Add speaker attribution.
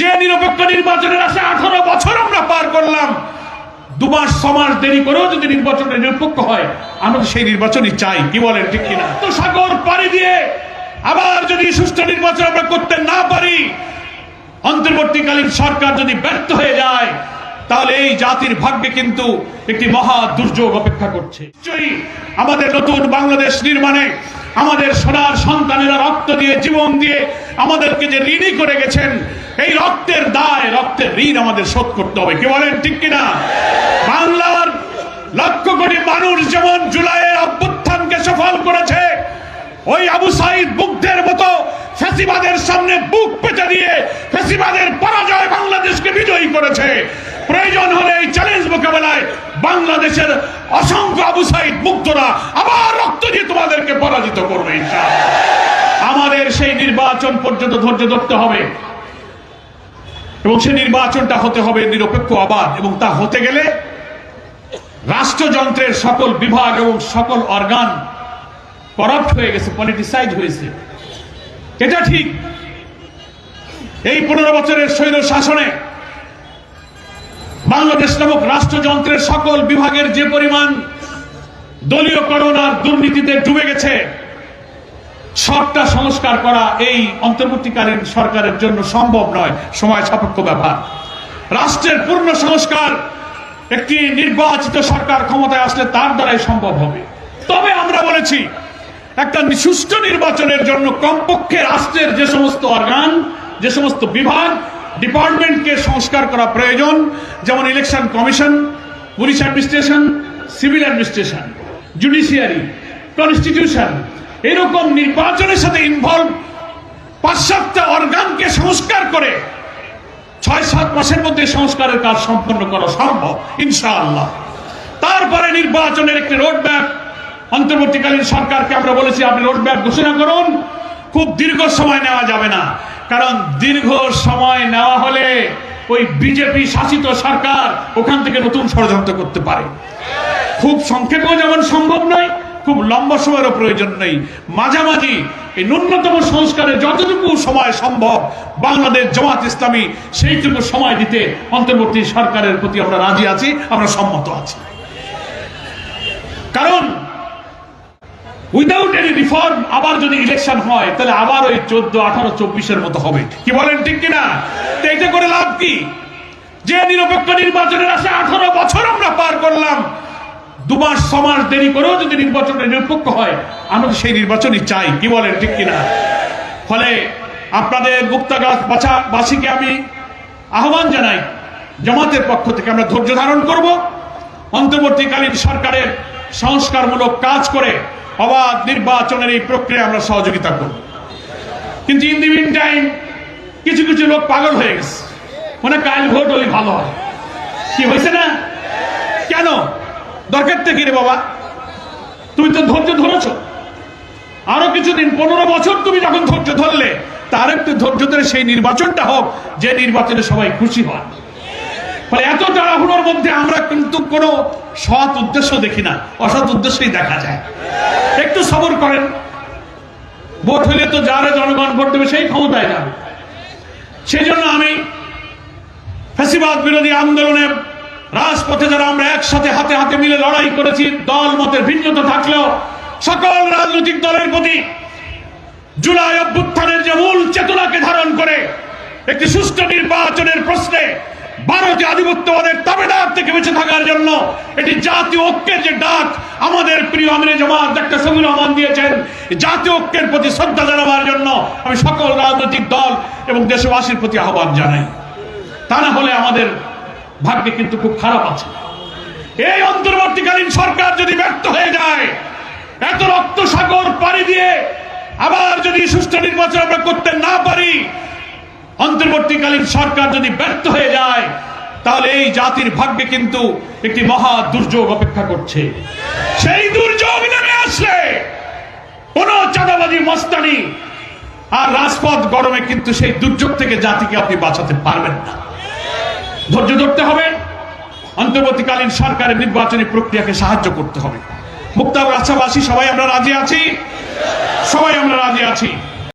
Speaker 1: যে নিরপেক্ষ নির্বাচনের আসে আঠারো বছর আমরা পার করলাম, দু মাস, ছ মাস দেরি করেও যদি নির্বাচনে নিরপেক্ষ হয়, আমরা সেই নির্বাচনই চাই, কি বলেন, ঠিক কিনা? তো সাগর পাড়ি দিয়ে আবার যদি সুষ্ঠু নির্বাচন আমরা করতে না পারি, অন্তর্বর্তীকালীন সরকার যদি ব্যর্থ হয়ে যায়, তাহলে এই জাতির ভাগ্যে কিন্তু একটি মহা দুর্যোগ অপেক্ষা করছে। আমাদের নতুন বাংলাদেশ নির্মাণে আমাদের সোনার সন্তানেরা রক্ত দিয়ে, জীবন দিয়ে আমাদেরকে যে ঋণী করে গেছেন এই রক্তের দায়, রক্তের ঋণ আমাদের শোধ করতে হবে। কি বলেন, ঠিক কিনা? বাংলার লক্ষ কোটি মানুষ যেমন জুলাইয়ের অভ্যুত্থানকে সফল করেছে, ওই আবু সাইদ বুকদের মতো ফেসিবাদের সামনে বুক পেতে দিয়ে ফেসিবাদের পরাজয় বাংলাদেশকে বিজয়ী করেছে। প্রয়োজন হলে এই চ্যালেঞ্জ মোকাবেলায় বাংলাদেশের অসংখ্য আবু সাইদ মুক্তরা আবার রক্ত দিয়ে তোমাদেরকে পরাজিত করবে। আমাদের সেই নির্বাচন পর্যন্ত ধৈর্য ধরতে হবে। এবং সেই নির্বাচনটা হতে হবে নিরপেক্ষ আবাদ এবং তা হতে গেলে রাষ্ট্রযন্ত্রের সকল বিভাগ এবং সকল অর্গান করাপ্ট হয়ে গেছে পলিটিসাইজ হয়েছে। এটা ঠিক। এই পনেরো বছরের স্বৈর শাসনে বাংলাদেশ নামক রাষ্ট্রযন্ত্রের সকল বিভাগের যে পরিমাণ দলীয়করণ আর দুর্নীতিতে ডুবে গেছে সবটা সংস্কার করা এই অন্তর্বর্তীকালীন সরকারের জন্য সম্ভব নয়। সময় সাপেক্ষ ব্যাপার। রাষ্ট্রের পূর্ণ সংস্কার একটি নির্বাচিত সরকার ক্ষমতায় আসলে তার দ্বারাই সম্ভব হবে। তবে আমরা বলেছি, একটা সুষ্ঠু নির্বাচনের জন্য কমপক্ষে রাষ্ট্রের যে সমস্ত অর্গান যে সমস্ত বিভাগ, ডিপার্টমেন্টকে সংস্কার করা প্রয়োজন। যেমন election commission, police administration, civil administration, judiciary, constitution এরকম নির্বাচনের সাথে ইনভলভ পাশ্চাত্য অর্গানকে সংস্কার করে ছয়, সাত মাসের মধ্যে সংস্কারের কাজ সম্পন্ন করা সম্ভব, ইনশাআল্লাহ। তারপরে নির্বাচনের একটি রোড ম্যাপ অন্তর্বর্তীকালীন সরকারকে আমরা বলেছি, আপনি রোড ম্যাপ ঘোষণা করুন, খুব দীর্ঘ সময় নেওয়া যাবে না। কারণ দীর্ঘ সময় নেওয়া হলে ওই বিজেপি শাসিত সরকার ওখান থেকে নতুন ষড়যন্ত্র করতে পারে। খুব সংক্ষেপেও যেমন সম্ভব নয় খুব লম্বা সময়েরও প্রয়োজন নেই। মাঝামাঝি এই ন্যূনতম সংস্কারে যতটুকু সময় সম্ভব বাংলাদেশ জামাত ইসলামী সেইটুকু সময় দিতে অন্তর্বর্তী সরকারের প্রতি আমরা রাজি আছি, আমরা সম্মত আছি। কারণ উইদাউট এনি রিফর্ম আবার যদি ইলেকশন হয়, তাহলে আবার ওই চোদ্দ, আঠারো, চব্বিশের মতো হবে। কি বলেন ঠিক কিনা? এটা করে লাভ কি? যে নিরপেক্ষ নির্বাচনের আসে আঠারো বছর আমরা পার করলাম দু মাস ছ মাস দেরি করেও যদি নির্বাচনে নিরপেক্ষ হয়, আমরা সেই নির্বাচনই চাই। কি বলেন, ঠিক কিনা? ফলে আপনাদের মুক্তাগাছ বাছা বাসীকে আমি আহ্বান জানাই, জামাতের পক্ষ থেকে আমরা ধৈর্য ধারণ করব। অন্তর্বর্তীকালীন সরকারের সংস্কারমূলক কাজ করে অবাধ নির্বাচনের এই প্রক্রিয়া আমরা সহযোগিতা করব। কিন্তু ইন দি মিন টাইম কিছু কিছু লোক পাগল হয়ে গেছে। মানে কাল ভোট হলে ভালো হয়। কি হয়েছে না? কেন? দরকার থেকে রে বাবা? তুমি তো ধৈর্য ধরেছ। আরও কিছুদিন, পনেরো বছর তুমি যখন ধৈর্য ধরলে, তার একটু ধৈর্য ধরে সেই নির্বাচনটা হোক, যে নির্বাচনে সবাই খুশি হয় ফলে এত তাড়াহুড়োর মধ্যে আমরা কিন্তু কোনো সৎ উদ্দেশ্য দেখি না, অসৎ উদ্দেশ্যই দেখা যায়। একটু সবর করেন। ভোট হলে তো যারা জনগণ ভোট দেবে, সেই ক্ষমতায় যাবে। সেই জন্য আমি ফ্যাসিবাদ বিরোধী আন্দোলনে রাজপথে যারা আমরা একসাথে হাতে হাতে মিলে লড়াই করেছি, দল মতের ভিন্নতা থাকলেও সকল রাজনৈতিক দলের প্রতি জুলাই অভ্যুত্থানের যে মূল চেতনাকে ধারণ করে একটি সুষ্ঠু নির্বাচনের প্রশ্নে ভারতীয় আধিপত্যবাদের তাবেদার থেকে বেঁচে থাকার জন্য এটি জাতীয় ঐক্যের যে ডাক আমাদের প্রিয় আমিরে জামাত ডাক্তার সমীর রহমান দিয়েছেন, জাতীয় ঐক্যের প্রতি শ্রদ্ধা জানাবার জন্য আমি সকল রাজনৈতিক দল এবং দেশবাসীর প্রতি আহ্বান জানাই। তা না হলে আমাদের ভাগ্যে কিন্তু খুব খারাপ আছে। এই অন্তর্বর্তীকালীন সরকার যদি ব্যর্থ হয়ে যায়, এত রক্ত সাগর পাড়ি দিয়ে আবার যদি সুষ্ঠু নির্বাচন আমরা করতে না পারি, অন্তর্বর্তীকালীন সরকার যদি ব্যর্থ হয়ে যায়, তাহলে এই জাতির ভাগ্যে কিন্তু একটি মহা দুর্যোগ অপেক্ষা করছে। সেই দুর্যোগ নেমে আসলে কোন চাঁদাবাজি, মস্তানি আর রাজপথ গরমে কিন্তু সেই দুর্যোগ থেকে জাতিকে আপনি বাঁচাতে পারবেন না। ধৈর্য ধরতে হবে। অন্তর্বর্তীকালীন সরকারের নির্বাচনী প্রক্রিয়াকে সাহায্য করতে হবে। মুক্তাব আশাবাসী সবাই আমরা রাজি আছি? সবাই আমরা রাজি আছি।